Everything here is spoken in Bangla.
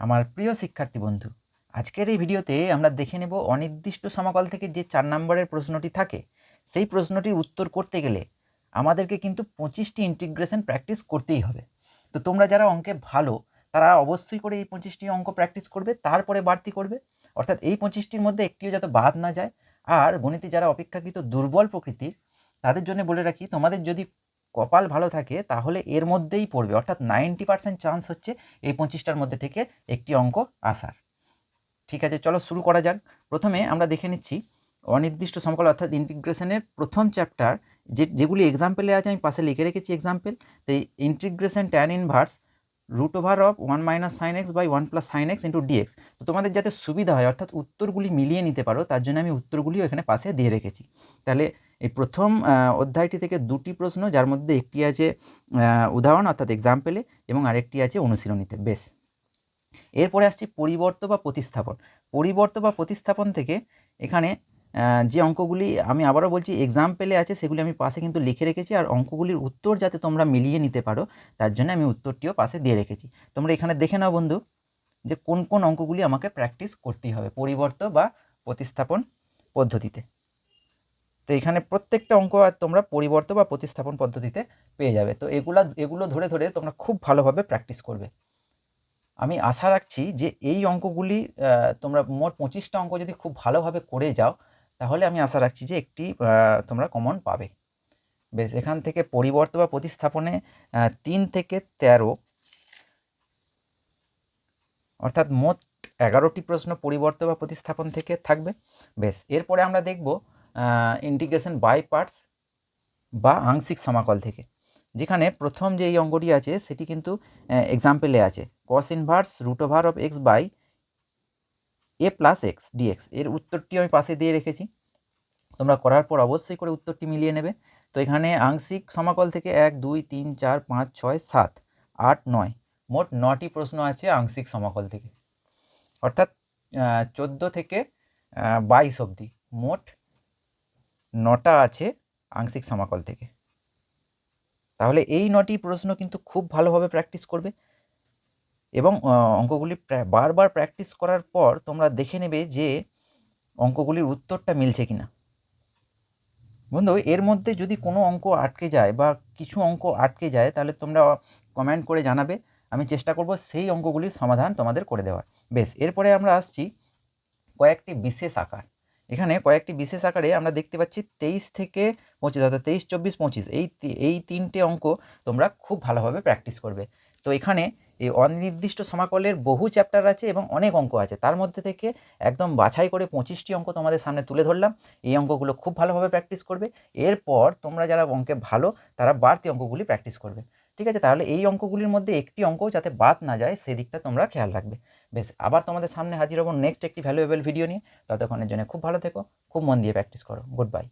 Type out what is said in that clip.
আমার প্রিয় শিক্ষার্থী বন্ধু, আজকের এই ভিডিওতে আমরা দেখে নেব অনির্দিষ্ট সমাকল থেকে যে চার নম্বরের প্রশ্নটি থাকে, সেই প্রশ্নটির উত্তর করতে গেলে আমাদেরকে কিন্তু পঁচিশটি ইন্টিগ্রেশন প্র্যাকটিস করতেই হবে। তো তোমরা যারা অঙ্কে ভালো, তারা অবশ্যই করে এই পঁচিশটি অঙ্ক প্র্যাকটিস করবে, তারপরে বাড়তি করবে। অর্থাৎ এই পঁচিশটির মধ্যে একটিও যাতে বাদ না যায়। আর গণিতে যারা অপেক্ষাকৃত দুর্বল প্রকৃতির, তাদের জন্য বলে রাখি, তোমাদের যদি কপাল ভালো থাকে, তাহলে এর মধ্যেই পড়বে। অর্থাৎ নাইনটি পার্সেন্ট চান্স হচ্ছে এই পঁচিশটার মধ্যে থেকে একটি অঙ্ক আসার। ঠিক আছে, চলো শুরু করা যাক। প্রথমে আমরা দেখে নিচ্ছি অনির্দিষ্ট সমকল অর্থাৎ ইন্টিগ্রেশনের প্রথম চ্যাপ্টার যে, যেগুলি এক্সাম্পলে আছে, আমি পাশে লিখে রেখেছি এক্সাম্পেল তো integration tan inverse root over of one minus sine x by one plus sine x into dx তো তোমাদের যাতে সুবিধা হয়, অর্থাৎ উত্তরগুলি মিলিয়ে নিতে পারো, তার জন্য আমি উত্তরগুলিও এখানে পাশে দিয়ে রেখেছি। তাহলে এই প্রথম অধ্যায়টি থেকে দুটি প্রশ্ন, যার মধ্যে একটি আছে উদাহরণ অর্থাৎ এক্সাম্পেলে এবং আরেকটি আছে অনুশীলনীতে। বেশ। এরপরে আসছি পরিবর্ত বা প্রতিস্থাপন। পরিবর্ত বা প্রতিস্থাপন থেকে এখানে যে অঙ্কগুলি আমি আবারও বলছি এক্সাম্পলে আছে, সেগুলি আমি পাশে কিন্তু লিখে রেখেছি, আর অঙ্কগুলির উত্তর যাতে তোমরা মিলিয়ে নিতে পারো, তার জন্য আমি উত্তরটিও পাশে দিয়ে রেখেছি। তোমরা এখানে দেখে নাও বন্ধু, যে কোন কোন অঙ্কগুলি আমাকে প্র্যাকটিস করতেই হবে, পরিবর্ত বা প্রতিস্থাপন পদ্ধতিতে। তো এখানে প্রত্যেকটা অঙ্ক আর তোমরা পরিবর্ত বা প্রতিস্থাপন পদ্ধতিতে পেয়ে যাবে। তো এগুলা, এগুলো ধরে ধরে তোমরা খুব ভালোভাবে প্র্যাকটিস করবে। আমি আশা রাখছি যে এই অঙ্কগুলি তোমরা মোট পঁচিশটা অঙ্ক যদি খুব ভালোভাবে করে যাও, তাহলে আমি আশা রাখছি যে একটি তোমরা কমন পাবে। বেশ, এখান থেকে পরিবর্ত বা প্রতিস্থাপনে তিন থেকে তেরো। অর্থাৎ মোট এগারোটি প্রশ্ন পরিবর্ত বা প্রতিস্থাপন থেকে থাকবে। বেশ, এরপরে আমরা দেখব ইন্টিগ্রেশন বাই পার্টস বা আংশিক সমাকল থেকে। যেখানে প্রথম যে এই অঙ্কটি আছে, সেটি কিন্তু এক্সাম্পলে আছে। Cos inverse root over of x by a plus x dx এর উত্তরটি আমি পাশে দিয়ে রেখেছি। তোমরা করার পর অবশ্যই করে উত্তরটি মিলিয়ে নেবে। তো এখানে আংশিক সমাকল থেকে এক, দুই, তিন, চার, পাঁচ, ছয়, সাত, আট, নয়, মোট নটি প্রশ্ন আছে আংশিক সমাকল থেকে। অর্থাৎ চোদ্দ থেকে বাইশ অবধি, মোট নটা আছে আংশিক সমাকল থেকে। তাহলে এই নটি প্রশ্ন কিন্তু খুব ভালোভাবে প্র্যাকটিস করবে। এবং অঙ্কগুলি বারবার প্র্যাকটিস করার পর তোমরা দেখে নেবে যে অঙ্কগুলির উত্তরটা মিলছে কি না বন্ধু, এর মধ্যে যদি কোনো অঙ্ক আটকে যায় বা কিছু অঙ্ক আটকে যায়, তাহলে তোমরা কমেন্ট করে জানাবে। আমি চেষ্টা করব সেই অঙ্কগুলির সমাধান তোমাদের করে দেওয়ার। বেশ, এরপরে আমরা আসছি কয়েকটি বিশেষ আকার। এখানে কয়েকটি বিশেষ আকারে আমরা দেখতে পাচ্ছি তেইশ থেকে পঁচিশ, অর্থাৎ তেইশ, চব্বিশ, পঁচিশ, এই এই তিনটে অঙ্ক তোমরা খুব ভালোভাবে প্র্যাকটিস করবে। তো এখানে এই অনির্দিষ্ট সমাকলের বহু চ্যাপ্টার আছে এবং অনেক অঙ্ক আছে। তার মধ্যে থেকে একদম বাছাই করে পঁচিশটি অঙ্ক তোমাদের সামনে তুলে ধরলাম। এই অঙ্কগুলো খুব ভালোভাবে প্র্যাকটিস করবে। এরপর তোমরা যারা অঙ্কে ভালো, তারা বাড়তি অঙ্কগুলি প্র্যাকটিস করবে। ঠিক আছে? তাহলে এই অঙ্কগুলির মধ্যে একটি অঙ্ক যাতে বাদ না যায়, সেদিকটা তোমরা খেয়াল রাখবে। বেশ, আবার তোমাদের সামনে হাজির হব নেক্সট একটি ভ্যালুয়েবল ভিডিও নিয়ে। ততক্ষণের জন্য খুব ভালো থেকো, খুব মন দিয়ে প্র্যাকটিস করো। Good bye